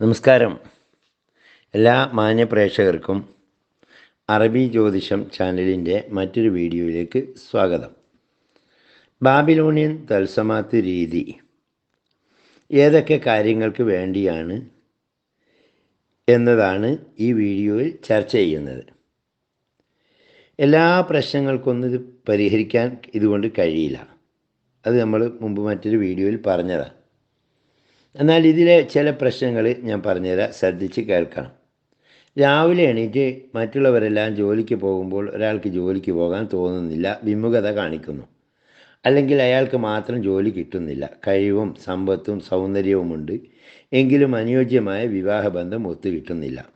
നമസ്കാരം. എല്ലാ മാന്യ പ്രേക്ഷകർക്കും അറബി ജ്യോതിഷം ചാനലിന്റെ മറ്റൊരു വീഡിയോയിലേക്ക് സ്വാഗതം. ബാബിലോണിയൻ തത്സമാത്ത് രീതി. ഏതൊക്കെ കാര്യങ്ങൾക്ക് വേണ്ടിയാണ് എന്നതാണ് ഈ വീഡിയോയിൽ ചർച്ച ചെയ്യുന്നത്. എല്ലാ പ്രശ്നങ്ങൾക്കൊന്നും ഇത് പരിഹരിക്കാൻ ഇതുകൊണ്ട് കഴിയില്ല. അത് നമ്മൾ മുമ്പ് മറ്റൊരു വീഡിയോയിൽ പറഞ്ഞതാണ്. എന്നാൽ ഇതിലെ ചില പ്രശ്നങ്ങൾ ഞാൻ പറഞ്ഞുതരാം. ശ്രദ്ധിച്ച് കേൾക്കണം. രാവിലെ എണീറ്റ് മറ്റുള്ളവരെല്ലാം ജോലിക്ക് പോകുമ്പോൾ ഒരാൾക്ക് ജോലിക്ക് പോകാൻ തോന്നുന്നില്ല വിമുഖത കാണിക്കുന്നു. അല്ലെങ്കിൽ അയാൾക്ക് മാത്രം ജോലി കിട്ടുന്നില്ല. കഴിവും സമ്പത്തും സൗന്ദര്യവുമുണ്ട്. എങ്കിലും അനുയോജ്യമായ വിവാഹബന്ധം ഒത്തു കിട്ടുന്നില്ല.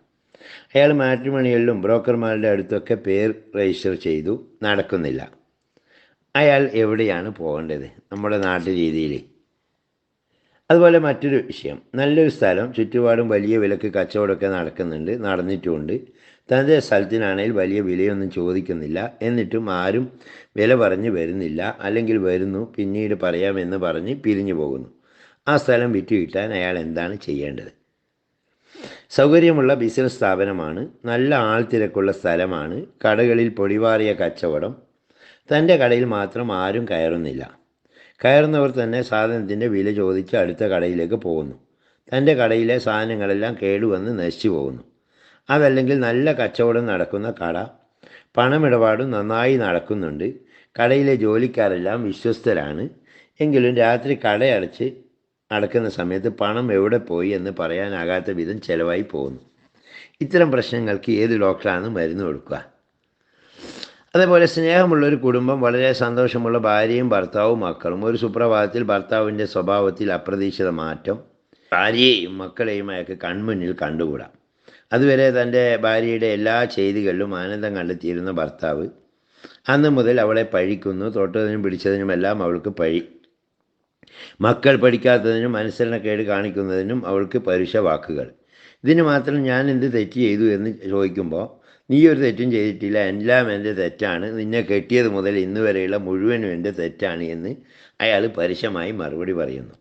അയാൾ മാട്രിമണികളിലും ബ്രോക്കർമാരുടെ അടുത്തൊക്കെ പേർ രജിസ്റ്റർ ചെയ്തു. നടക്കുന്നില്ല. അയാൾ എവിടെയാണ് പോകേണ്ടത്? നമ്മുടെ നാട്ടു രീതിയിൽ അതുപോലെ മറ്റൊരു വിഷയം. നല്ലൊരു സ്ഥലം ചുറ്റുപാടും വലിയ വിലക്ക് കച്ചവടമൊക്കെ നടക്കുന്നുണ്ട് നടന്നിട്ടുമുണ്ട് തന്റെ സ്ഥലത്തിനാണെങ്കിൽ വലിയ വിലയൊന്നും ചോദിക്കുന്നില്ല. എന്നിട്ടും ആരും വില പറഞ്ഞ് വരുന്നില്ല. അല്ലെങ്കിൽ വരുന്നു പിന്നീട് പറയാമെന്ന് പറഞ്ഞ് പിരിഞ്ഞു പോകുന്നു. ആ സ്ഥലം വിറ്റുകിട്ടാൻ അയാൾ എന്താണ് ചെയ്യേണ്ടത്? സൗകര്യമുള്ള ബിസിനസ് സ്ഥാപനമാണ്. നല്ല ആൾ തിരക്കുള്ള സ്ഥലമാണ്. കടകളിൽ പൊടിവാറിയ കച്ചവടം. തന്റെ കടയിൽ മാത്രം ആരും കയറുന്നില്ല. കയറുന്നവർ തന്നെ സാധനത്തിന്റെ വില ചോദിച്ച് അടുത്ത കടയിലേക്ക് പോകുന്നു. തന്റെ കടയിലെ സാധനങ്ങളെല്ലാം കേടുവന്ന് നശിച്ചു പോകുന്നു. അതല്ലെങ്കിൽ നല്ല കച്ചവടം നടക്കുന്ന കട പണമിടപാടും നന്നായി നടക്കുന്നുണ്ട്. കടയിലെ ജോലിക്കാരെല്ലാം വിശ്വസ്തരാണ്. എങ്കിലും രാത്രി കടയടച്ച് അടക്കുന്ന സമയത്ത് പണം എവിടെ പോയി എന്ന് പറയാനാകാത്ത വിധം ചിലവായി പോകുന്നു. ഇത്തരം പ്രശ്നങ്ങൾക്ക് ഏത് ഡോക്ടറാണ് മരുന്ന് കൊടുക്കുക? അതേപോലെ സ്നേഹമുള്ള ഒരു കുടുംബം വളരെ സന്തോഷമുള്ള ഭാര്യയും ഭർത്താവും മക്കളും. ഒരു സുപ്രഭാതത്തിൽ ഭർത്താവിന്റെ സ്വഭാവത്തിൽ അപ്രതീക്ഷിത മാറ്റം ഭാര്യയെയും മക്കളെയും അയാൾക്ക് കൺമുന്നിൽ കണ്ടുകൂടാം. അതുവരെ തന്റെ ഭാര്യയുടെ എല്ലാ ചെയ്തികളിലും ആനന്ദം കണ്ടെത്തിയിരുന്ന ഭർത്താവ് അന്ന് മുതൽ അവളെ പഴിക്കുന്നു. തൊട്ടതിനും പിടിച്ചതിനുമെല്ലാം അവൾക്ക് പഴി. മക്കൾ പഠിക്കാത്തതിനും അനുസരണക്കേട് കാണിക്കുന്നതിനും അവൾക്ക് പരുഷ വാക്കുകൾ ഇതിന് മാത്രം ഞാൻ എന്ത് തെറ്റ് ചെയ്തു എന്ന് ചോദിക്കുമ്പോൾ നീ ഒരു തെറ്റും ചെയ്തിട്ടില്ല. എല്ലാം എന്റെ തെറ്റാണ്. നിന്നെ കെട്ടിയത് മുതൽ ഇന്ന് വരെയുള്ള മുഴുവനും എന്റെ തെറ്റാണ് എന്ന് അയാൾ പരുഷമായി മറുപടി പറയുന്നു.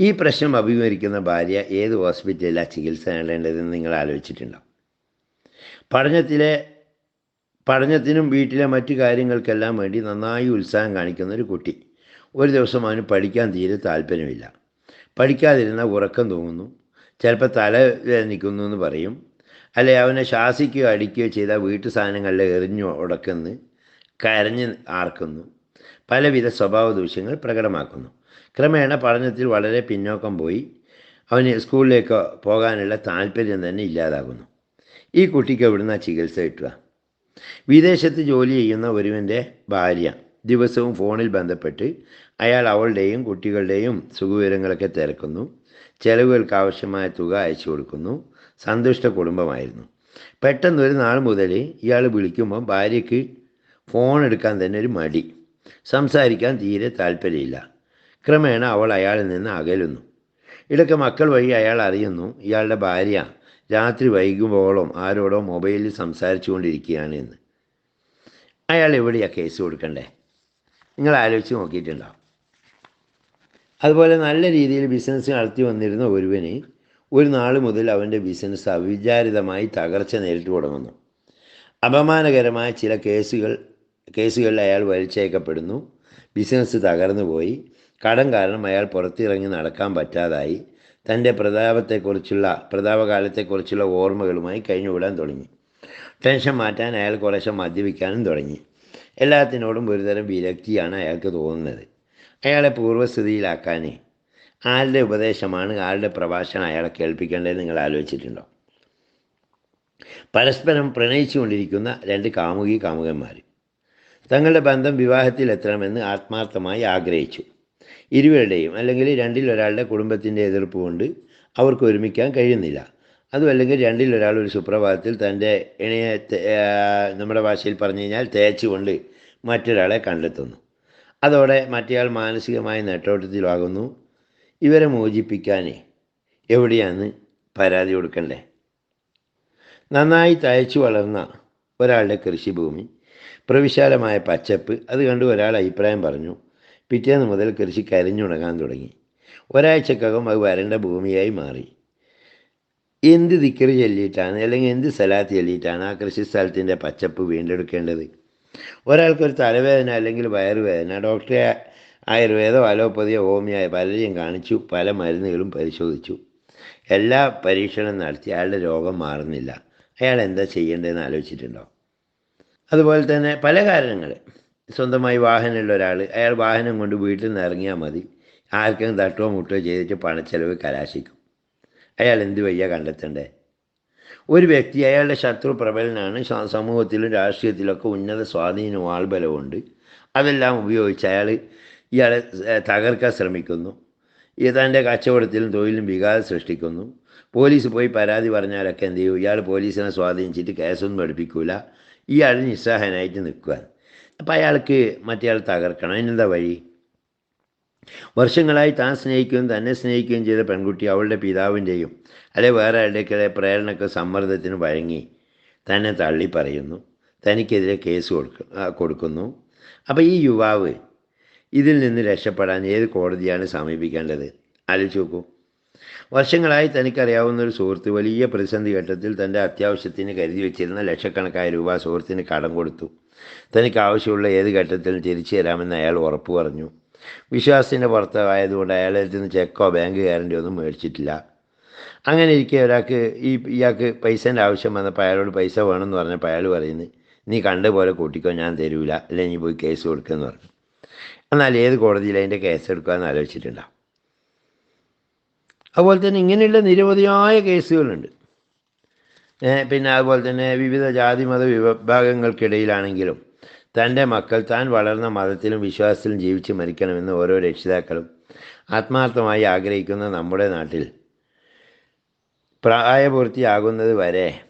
ഈ പ്രശ്നം അഭിമുഖീകരിക്കുന്ന ഭാര്യ ഏത് ഹോസ്പിറ്റലിലാണ് ചികിത്സ നേടേണ്ടതെന്ന് നിങ്ങൾ ആലോചിച്ചിട്ടുണ്ടാവും പഠനത്തിലെ പഠനത്തിനും വീട്ടിലെ മറ്റു കാര്യങ്ങൾക്കെല്ലാം വേണ്ടി നന്നായി ഉത്സാഹം കാണിക്കുന്ന ഒരു കുട്ടി. ഒരു ദിവസം അവന് പഠിക്കാൻ തീരെ താല്പര്യമില്ല. പഠിക്കാതിരുന്ന ഉറക്കം തൂങ്ങുന്നു. ചിലപ്പോൾ തല നിൽക്കുന്നു എന്ന് പറയും. അല്ലെ അവനെ ശാസിക്കുകയോ അടിക്കുകയോ ചെയ്താൽ വീട്ടു സാധനങ്ങളിൽ എറിഞ്ഞു ഉടക്കുന്നു കരഞ്ഞ് ആർക്കുന്നു പലവിധ സ്വഭാവ ദൂഷ്യങ്ങൾ പ്രകടമാക്കുന്നു. ക്രമേണ പഠനത്തിൽ വളരെ പിന്നോക്കം പോയി അവന് സ്കൂളിലേക്ക് പോകാനുള്ള താല്പര്യം തന്നെ ഇല്ലാതാകുന്നു. ഈ കുട്ടിക്ക് എവിടുന്ന ചികിത്സ കിട്ടുക? വിദേശത്ത് ജോലി ചെയ്യുന്ന ഒരുവന്റെ ഭാര്യ ദിവസവും ഫോണിൽ ബന്ധപ്പെട്ട് അയാൾ അവളുടെയും കുട്ടികളുടെയും സുഖവിവരങ്ങളൊക്കെ തിരക്കുന്നു. ചെലവുകൾക്ക് ആവശ്യമായ തുക അയച്ചു കൊടുക്കുന്നു. സന്തുഷ്ട കുടുംബമായിരുന്നു. പെട്ടെന്ന് ഒരു നാൾ മുതൽ ഇയാൾ വിളിക്കുമ്പോൾ ഭാര്യയ്ക്ക് ഫോൺ എടുക്കാൻ തന്നെ ഒരു മടി. സംസാരിക്കാൻ തീരെ താല്പര്യമില്ല. ക്രമേണ അവൾ അയാളിൽ നിന്ന് അകലുന്നു. ഇടയ്ക്ക് മക്കൾ വഴി അയാൾ അറിയുന്നു ഇയാളുടെ ഭാര്യ രാത്രി വൈകുമ്പോളോ ആരോടോ മൊബൈലിൽ സംസാരിച്ചു കൊണ്ടിരിക്കുകയാണ് എന്ന്. അയാൾ എവിടെയാണ് കേസ് കൊടുക്കണ്ടേ? നിങ്ങൾ ആലോചിച്ച് നോക്കിയിട്ടുണ്ടാവും. അതുപോലെ നല്ല രീതിയിൽ ബിസിനസ് നടത്തി വന്നിരുന്ന ഒരുവന് ഒരു നാൾ മുതൽ അവന്റെ ബിസിനസ് അവിചാരിതമായി തകർച്ച നേരിട്ട് തുടങ്ങുന്നു. അപമാനകരമായ ചില കേസുകൾ കേസുകളിൽ അയാൾ വലിച്ചേക്കപ്പെടുന്നു ബിസിനസ് തകർന്നു പോയി. കടം കാരണം അയാൾ പുറത്തിറങ്ങി നടക്കാൻ പറ്റാതായി. തന്റെ പ്രതാപത്തെക്കുറിച്ചുള്ള പ്രതാപകാലത്തെക്കുറിച്ചുള്ള ഓർമ്മകളുമായി കഴിഞ്ഞുകൂടാൻ തുടങ്ങി. ടെൻഷൻ മാറ്റാൻ അയാൾ കുറേശ്ശെ മദ്യപിക്കാനും തുടങ്ങി. എല്ലാത്തിനോടും ഒരുതരം വിരക്തിയാണ് അയാൾക്ക് തോന്നുന്നത്. അയാളെ പൂർവസ്ഥിതിയിലാക്കാൻ ആരുടെ ഉപദേശമാണ് ആരുടെ പ്രഭാഷണം അയാളെ കേൾപ്പിക്കേണ്ടത് നിങ്ങൾ ആലോചിച്ചിട്ടുണ്ടോ? പരസ്പരം പ്രണയിച്ചുകൊണ്ടിരിക്കുന്ന രണ്ട് കാമുകി കാമുകന്മാർ തങ്ങളുടെ ബന്ധം വിവാഹത്തിലെത്തണമെന്ന് ആത്മാർത്ഥമായി ആഗ്രഹിച്ചു. ഇരുവരുടെയും അല്ലെങ്കിൽ രണ്ടിൽ ഒരാളുടെ കുടുംബത്തിന്റെ എതിർപ്പ് കൊണ്ട് അവർക്ക് ഒരുമിക്കാൻ കഴിയുന്നില്ല. അതുമല്ലെങ്കിൽ രണ്ടിൽ ഒരാൾ ഒരു സുപ്രഭാതത്തിൽ തന്റെ ഇണയെ നമ്മുടെ ഭാഷയിൽ പറഞ്ഞു കഴിഞ്ഞാൽ തേച്ചുകൊണ്ട് മറ്റൊരാളെ കണ്ടെത്തുന്നു. അതോടെ മറ്റേയാൾ മാനസികമായ നെട്ടോട്ടത്തിലാകുന്നു. ഇവരെ മോചിപ്പിക്കാൻ എവിടെയാണ് പരാതി കൊടുക്കണ്ടേ? നന്നായി തയച്ചു വളർന്ന ഒരാളുടെ കൃഷിഭൂമി പ്രവിശാലമായ പച്ചപ്പ് അത് കണ്ട് ഒരാൾ അഭിപ്രായം പറഞ്ഞു പിറ്റേന്ന് മുതൽ കൃഷി കരിഞ്ഞുണങ്ങാൻ തുടങ്ങി. ഒരാഴ്ചക്കകം അത് വരേണ്ട ഭൂമിയായി മാറി. എന്ത് ദിക്കറി ചൊല്ലിയിട്ടാണ് അല്ലെങ്കിൽ എന്ത് സ്ഥലത്ത് ചൊല്ലിയിട്ടാണ് ആ കൃഷി സ്ഥലത്തിന്റെ പച്ചപ്പ് വീണ്ടെടുക്കേണ്ടത്? ഒരാൾക്കൊരു തലവേദന അല്ലെങ്കിൽ വയറുവേദന ഡോക്ടറെ ആയുർവേദോ അലോപ്പതിയോ ഹോമിയോ പലരെയും കാണിച്ചു പല മരുന്നുകളും പരിശോധിച്ചു. എല്ലാ പരീക്ഷണം നടത്തി അയാളുടെ രോഗം മാറുന്നില്ല. അയാൾ എന്താ ചെയ്യേണ്ടതെന്ന് ആലോചിച്ചിട്ടുണ്ടോ? അതുപോലെ തന്നെ പല കാരണങ്ങൾ സ്വന്തമായി വാഹനമുള്ള ഒരാൾ അയാൾ വാഹനം കൊണ്ട് വീട്ടിൽ നിന്ന് ഇറങ്ങിയാൽ മതി. ആർക്കും തട്ടോ മുട്ടോ ചെയ്തിട്ട് പണച്ചെലവ് കലാശിക്കും. അയാൾ എന്ത് വയ്യ കണ്ടെത്തണ്ടേ ഒരു വ്യക്തി അയാളുടെ ശത്രു പ്രബലനാണ്. സമൂഹത്തിലും രാഷ്ട്രീയത്തിലൊക്കെ ഉന്നത സ്വാധീനവും ആൾബലമുണ്ട് അതെല്ലാം ഉപയോഗിച്ച് അയാൾ ഇയാളെ തകർക്കാൻ ശ്രമിക്കുന്നു. തന്റെ കച്ചവടത്തിലും തൊഴിലും വികാസം സൃഷ്ടിക്കുന്നു. പോലീസ് പോയി പരാതി പറഞ്ഞാലൊക്കെ എന്ത് ചെയ്യും? ഇയാൾ പോലീസിനെ സ്വാധീനിച്ചിട്ട് കേസൊന്നും പഠിപ്പിക്കൂല. ഇയാൾ നിസ്സഹായനായിട്ട് നിൽക്കുക അപ്പോൾ അയാൾക്ക് മറ്റേയാൾ തകർക്കണം. അതിനെന്താ വഴി? വർഷങ്ങളായി താൻ സ്നേഹിക്കുകയും തന്നെ സ്നേഹിക്കുകയും ചെയ്ത പെൺകുട്ടി അവളുടെ പിതാവിന്റെയും അല്ലെ വേറെ ആളുടെയൊക്കെ പ്രേരണക്ക് സമ്മർദ്ദത്തിന് വഴങ്ങി തന്നെ തള്ളി പറയുന്നു. തനിക്കെതിരെ കേസ് കൊടുക്ക കൊടുക്കുന്നു. അപ്പോൾ ഈ യുവാവ് ഇതിൽ നിന്ന് രക്ഷപ്പെടാൻ ഏത് കോടതിയാണ് സമീപിക്കേണ്ടത്? ആലോചിച്ച് നോക്കൂ. വർഷങ്ങളായി തനിക്കറിയാവുന്ന ഒരു സുഹൃത്ത് വലിയ പ്രതിസന്ധി ഘട്ടത്തിൽ തന്റെ അത്യാവശ്യത്തിന് കരുതി വെച്ചിരുന്ന ലക്ഷക്കണക്കായ രൂപ സുഹൃത്തിന് കടം കൊടുത്തു. തനിക്ക് ആവശ്യമുള്ള ഏത് ഘട്ടത്തിലും തിരിച്ചു തരാമെന്ന് അയാൾ ഉറപ്പ് പറഞ്ഞു. വിശ്വാസത്തിന്റെ പുറത്തായതുകൊണ്ട് അയാളെ നിന്ന് ചെക്കോ ബാങ്ക് ഗ്യാരണ്ടി ഒന്നും മേടിച്ചിട്ടില്ല. അങ്ങനെ ഇരിക്കെ ഒരാൾക്ക് ഈ ഇയാൾക്ക് പൈസേന്റെ ആവശ്യം വന്നപ്പോൾ അയാളോട് പൈസ വേണമെന്ന് പറഞ്ഞപ്പോൾ അയാൾ പറയുന്നത് നീ കണ്ട പോലെ കൂട്ടിക്കോ ഞാൻ തരൂല അല്ലെങ്കിൽ നീ പോയി കേസ് കൊടുക്കുമെന്ന് പറഞ്ഞു. എന്നാൽ ഏത് കോടതിയിൽ അതിന്റെ കേസ് എടുക്കാമെന്ന് ആലോചിച്ചിട്ടുണ്ടാവും. അതുപോലെ തന്നെ ഇങ്ങനെയുള്ള നിരവധിയായ കേസുകളുണ്ട്. പിന്നെ അതുപോലെ തന്നെ വിവിധ ജാതി മത വിഭാഗങ്ങൾക്കിടയിലാണെങ്കിലും തന്റെ മക്കൾ താൻ വളർന്ന മതത്തിലും വിശ്വാസത്തിലും ജീവിച്ച് മരിക്കണമെന്ന് ഓരോ രക്ഷിതാക്കളും ആത്മാർത്ഥമായി ആഗ്രഹിക്കുന്ന നമ്മുടെ നാട്ടിൽ പ്രായപൂർത്തിയാകുന്നത് വരെ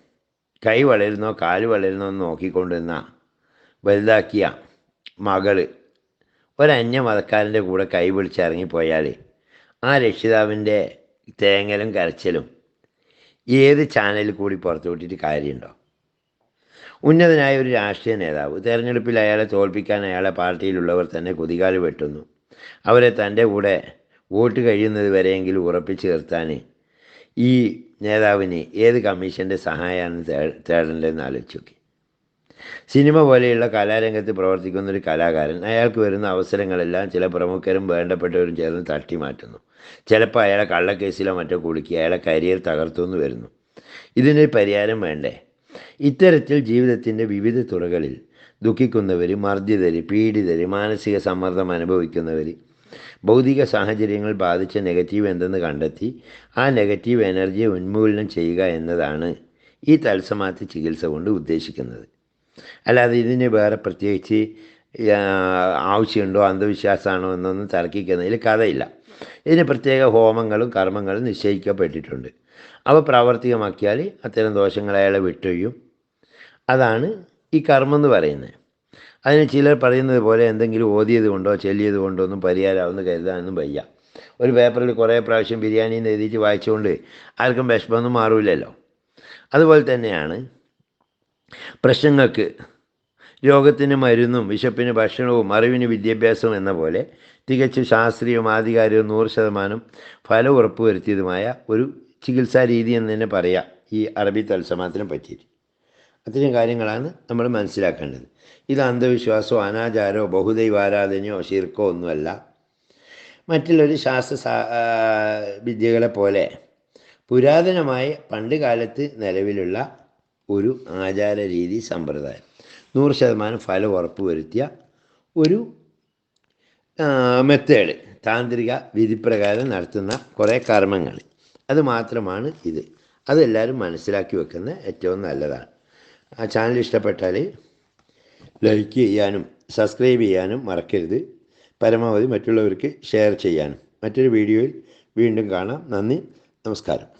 കൈ വളരുന്നോ കാൽ വളരുന്നോ എന്ന് നോക്കിക്കൊണ്ടിരുന്ന വലുതാക്കിയ മകൾ ഒരന്യ മതക്കാരന്റെ കൂടെ കൈ പിടിച്ചിറങ്ങിപ്പോയാൽ ആ രക്ഷിതാവിന്റെ തേങ്ങലും കരച്ചിലും ഏത് ചാനലിൽ കൂടി പുറത്തു വിട്ടിട്ട് കാര്യമുണ്ടോ? ഉന്നതനായ ഒരു രാഷ്ട്രീയ നേതാവ്. തെരഞ്ഞെടുപ്പിൽ അയാളെ തോൽപ്പിക്കാൻ അയാളെ പാർട്ടിയിലുള്ളവർ തന്നെ കുതികാൽ വെട്ടുന്നു. അവരെ തന്റെ കൂടെ വോട്ട് കഴിയുന്നത് വരെയെങ്കിലും ഉറപ്പിച്ചു നിർത്താൻ ഈ നേതാവിന് ഏത് കമ്മീഷന്റെ സഹായമാണ് തേ- തേടേണ്ടതെന്ന് ആലോചിച്ചു നോക്കി സിനിമ പോലെയുള്ള കലാരംഗത്ത് പ്രവർത്തിക്കുന്ന ഒരു കലാകാരൻ അയാൾക്ക് വരുന്ന അവസരങ്ങളെല്ലാം ചില പ്രമുഖരും വേണ്ടപ്പെട്ടവരും ചേർന്ന് തട്ടി മാറ്റുന്നു ചിലപ്പോൾ അയാളെ കള്ളക്കേസിലോ മറ്റോ കുടുക്കി അയാളെ കരിയർ തകർത്തുനിന്ന് വരുന്നു. ഇതിനൊരു പരിഹാരം വേണ്ടേ? ഇത്തരത്തിൽ ജീവിതത്തിന്റെ വിവിധ തുറകളിൽ ദുഃഖിക്കുന്നവർ മർദ്ദിതർ പീഡിതർ മാനസിക സമ്മർദ്ദം അനുഭവിക്കുന്നവർ ഭൗതിക സാഹചര്യങ്ങൾ ബാധിച്ച നെഗറ്റീവ് എന്തെന്ന് കണ്ടെത്തി ആ നെഗറ്റീവ് എനർജിയെ ഉന്മൂലനം ചെയ്യുക എന്നതാണ് ഈ തത്സമാത്ത ചികിത്സ കൊണ്ട് ഉദ്ദേശിക്കുന്നത്. അല്ലാതെ ഇതിന് വേറെ പ്രത്യേകിച്ച് ആവശ്യമുണ്ടോ അന്ധവിശ്വാസമാണോ എന്നൊന്നും തർക്കിക്കുന്നതിൽ കഥയില്ല. ഇതിന് പ്രത്യേക ഹോമങ്ങളും കർമ്മങ്ങളും നിശ്ചയിക്കപ്പെട്ടിട്ടുണ്ട്. അവ പ്രാവർത്തികമാക്കിയാൽ അത്തരം ദോഷങ്ങൾ അയാളെ വിട്ടൊഴിയും. അതാണ് ഈ കർമ്മം എന്ന് പറയുന്നത് അതിന് ചിലർ പറയുന്നത് പോലെ എന്തെങ്കിലും ഓതിയത് കൊണ്ടോ ചെല്ലിയത് കൊണ്ടോ ഒന്നും പരിഹാരമാവെന്ന് കരുതാനൊന്നും വയ്യ. ഒരു പേപ്പറിൽ കുറേ പ്രാവശ്യം ബിരിയാണി എന്ന് എഴുതിയിട്ട് വായിച്ചുകൊണ്ട് ആർക്കും വിഷമമൊന്നും മാറില്ലല്ലോ. അതുപോലെ തന്നെയാണ് പ്രശ്നങ്ങൾക്ക് രോഗത്തിന് മരുന്നും വിശപ്പിന് ഭക്ഷണവും അറിവിന് വിദ്യാഭ്യാസവും എന്ന പോലെ തികച്ചും ശാസ്ത്രീയവും ആധികാരികവും നൂറ് ശതമാനം ഫലം ഉറപ്പുവരുത്തിയതുമായ ഒരു ചികിത്സാ രീതി എന്ന് തന്നെ പറയാം ഈ അറബി തത്സമാത്തിനെ പറ്റിയിട്ട്. അത്തരം കാര്യങ്ങളാണ് നമ്മൾ മനസ്സിലാക്കേണ്ടത്. ഇത് അന്ധവിശ്വാസമോ അനാചാരമോ ബഹുദൈവാരാധനയോ ശിർക്കോ ഒന്നുമല്ല. മറ്റുള്ളൊരു ശാസ്ത്ര വിദ്യകളെ പോലെ പുരാതനമായ പണ്ട് കാലത്ത് നിലവിലുള്ള ഒരു ആചാര രീതി സമ്പ്രദായം. നൂറ് ശതമാനം ഫലം ഉറപ്പുവരുത്തിയ ഒരു മെത്തേഡ് താന്ത്രിക വിധിപ്രകാരം നടത്തുന്ന കുറേ കർമ്മങ്ങൾ. അത് മാത്രമാണ് ഇത്. അതെല്ലാവരും മനസ്സിലാക്കി വെക്കുന്ന ഏറ്റവും നല്ലതാണ്. ആ ചാനൽ ഇഷ്ടപ്പെട്ടാൽ ലൈക്ക് ചെയ്യാനും സബ്സ്ക്രൈബ് ചെയ്യാനും മറക്കരുത്. പരമാവധി മറ്റുള്ളവർക്ക് ഷെയർ ചെയ്യാനും. മറ്റൊരു വീഡിയോയിൽ വീണ്ടും കാണാം. നന്ദി. നമസ്കാരം.